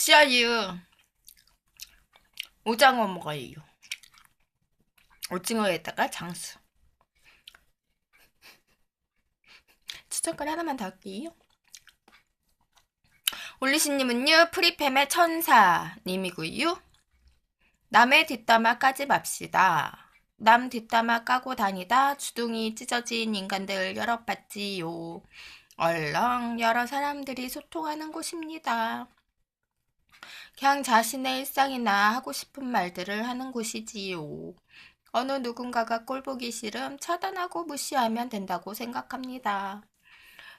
씨알유 오장어 먹어요. 오징어에다가 장수. 추천글 하나만 더 할게요. 올리신님은요, 프리팸의 천사님이고요. 남의 뒷담화 까지 맙시다. 남 뒷담화 까고 다니다 주둥이 찢어진 인간들 여러 봤지요. 얼렁 여러 사람들이 소통하는 곳입니다. 그냥 자신의 일상이나 하고 싶은 말들을 하는 곳이지요. 어느 누군가가 꼴보기 싫음 차단하고 무시하면 된다고 생각합니다.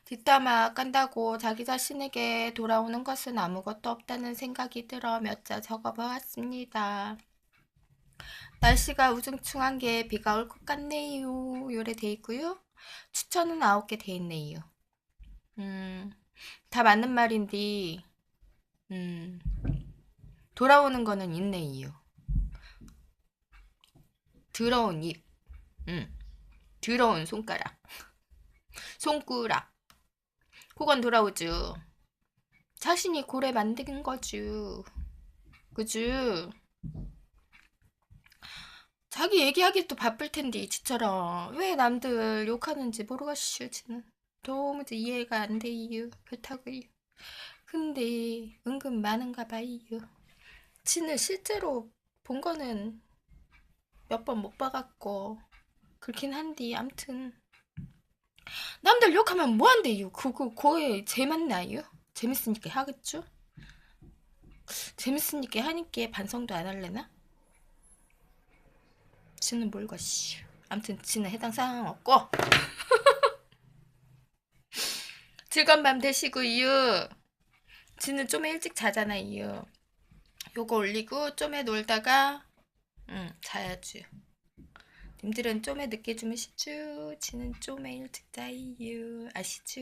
뒷담화 깐다고 자기 자신에게 돌아오는 것은 아무것도 없다는 생각이 들어 몇 자 적어보았습니다. 날씨가 우중충한 게 비가 올 것 같네요. 요래 돼 있고요. 추천은 9개 돼 있네요. 음, 다 맞는 말인데, 음, 돌아오는 거는 있네요. 더러운 입, 음, 더러운 손가락, 손가락. 그건 돌아오죠. 자신이 고래 만든 거죠. 그죠? 자기 얘기하기 또 바쁠 텐데, 지처럼. 왜 남들 욕하는지 모르겠슈, 지는. 도무지 이해가 안 돼요. 그렇다고요. 근데, 은근 많은가 봐요. 지는 실제로 본 거는 몇 번 못 봐갖고, 그렇긴 한데, 암튼. 남들 욕하면 뭐 한대요? 그거, 그거에 재밌나요? 재밌으니까 하겠죠? 재밌으니까 하니까 반성도 안 할래나? 지는 모르겠슈. 암튼 지는 해당 사항 없고 즐거운 밤 되시고요. 지는 좀 일찍 자잖아요. 요거 올리고 좀에 놀다가 응 자야지. 님들은 좀에 늦게 주무시죠? 지는 좀에 일찍 자요. 아시죠?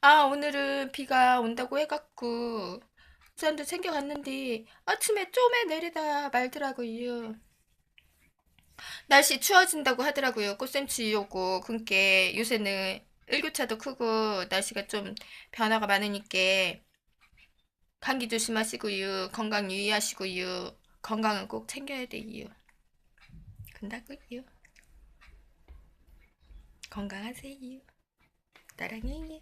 아 오늘은 비가 온다고 해갖고 우산도 챙겨갔는데 아침에 좀에 내리다 말더라고요. 날씨 추워진다고 하더라고요. 꽃샘추위 오고 그니까 요새는 일교차도 크고 날씨가 좀 변화가 많으니까 감기 조심하시고요. 건강 유의하시고요. 건강은 꼭 챙겨야 돼요. 근다고요. 건강하세요. 사랑해요.